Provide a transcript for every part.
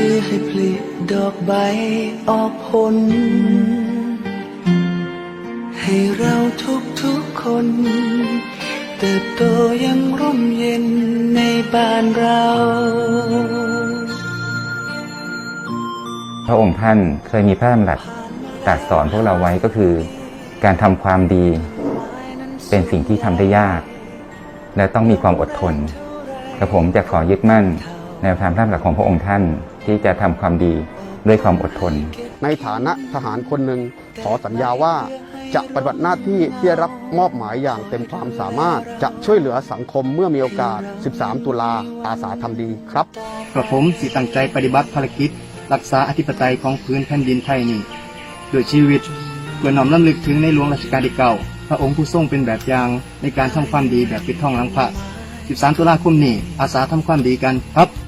พื่อให้ผลิดอกใบออกผล ให้เราทุกๆคน เติบโตยังร่มเย็นในบ้านเรา พระองค์ท่านเคยมีพระดำรัสตรัสสอนพวกเราไว้ก็คือ การทำความดี เป็นสิ่งที่ทำได้ยาก และต้องมีความอดทน และผมจะขอยึดมั่นแนวทางพระดำรัสของพระองค์ท่าน ที่จะทำความดีด้วยความอดทน ในฐานะทหารคนหนึ่งขอสัญญาว่าจะปฏิบัติหน้าที่ที่ได้รับมอบหมายอย่างเต็มความสามารถ จะช่วยเหลือสังคมเมื่อมีโอกาส 13 ตุลาอาสาทำดีครับกระผมสิตั้งใจปฏิบัติภารกิจ รักษาอธิปไตยของพื้นแผ่นดินไทยนี้ด้วยชีวิตเพื่อน้อมรำลึกถึงในหลวงรัชกาลที่เก้าพระองค์ผู้ทรงเป็นแบบอย่างในการทำความดีแบบปิดทองหลังพระ 13 ตุลาคมนี้อาสาทำความดีกันครับลูก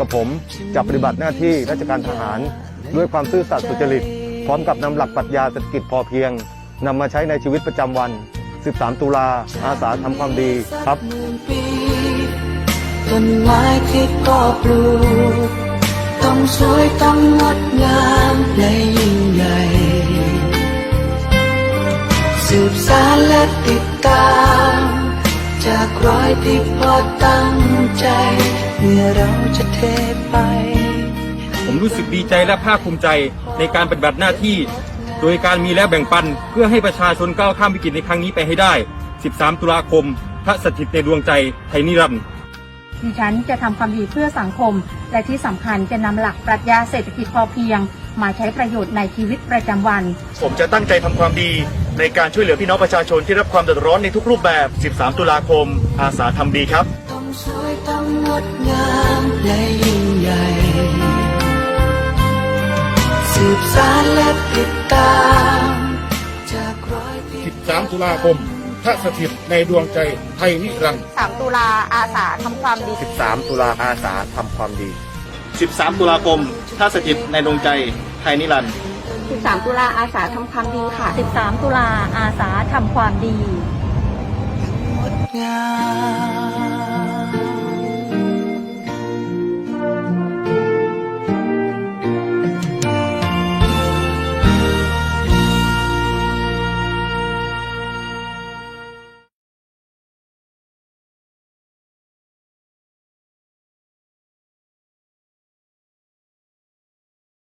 กับผมจะปฏิบัติหน้าที่ราชการทหาร ด้วยความซื่อสัตย์สุจริต พร้อมกับนำหลักปรัชญาเศรษฐกิจพอเพียงนำมาใช้ในชีวิตประจำวัน 13 ตุลาอาสาทำความดีครับต้นไม้ที่พ่อปลูกต้องสวยต้องงดงามและยิ่งใหญ่สืบสานและติดตามากรอยที่พ่อตั้งใจเมื่อเราจะเทไป ผมรู้สึกดีใจและภาคภูมิใจในการปฏิบัติหน้าที่ โดยการมีและแบ่งปัน เพื่อให้ประชาชนก้าวข้ามวิกฤตในครั้งนี้ไปให้ได้ 13 ตุลาคม พระสถิตในดวงใจไทยนิรันดร์ดิฉันจะทำความดีเพื่อสังคม และที่สำคัญจะนำหลักปรัชญาเศรษฐกิจพอเพียง มาใช้ประโยชน์ในชีวิตประจำวัน ผมจะตั้งใจทำความดี ในการช่วยเหลือพี่น้องประชาชนที่รับความเดือดร้อนในทุกรูปแบบ 13 ตุลาคม อาสาทำดีครับ ต้องสวยต้องงดงามและยิ่งใหญ่ สืบสานและติดตาม จากรอยที่13 ตุลาคมพระสถิตในดวงใจไทยนิรันดร์3 ตุลาอาสาทำความดี 13 ตุลาอาสาทำความดี 13 ตุลาคมท่าสถิตในดวงใจ ไทยนิรันดร์13 ตุลาอาสาทำความดีค่ะ 13 ตุลาอาสาทำความดี งาม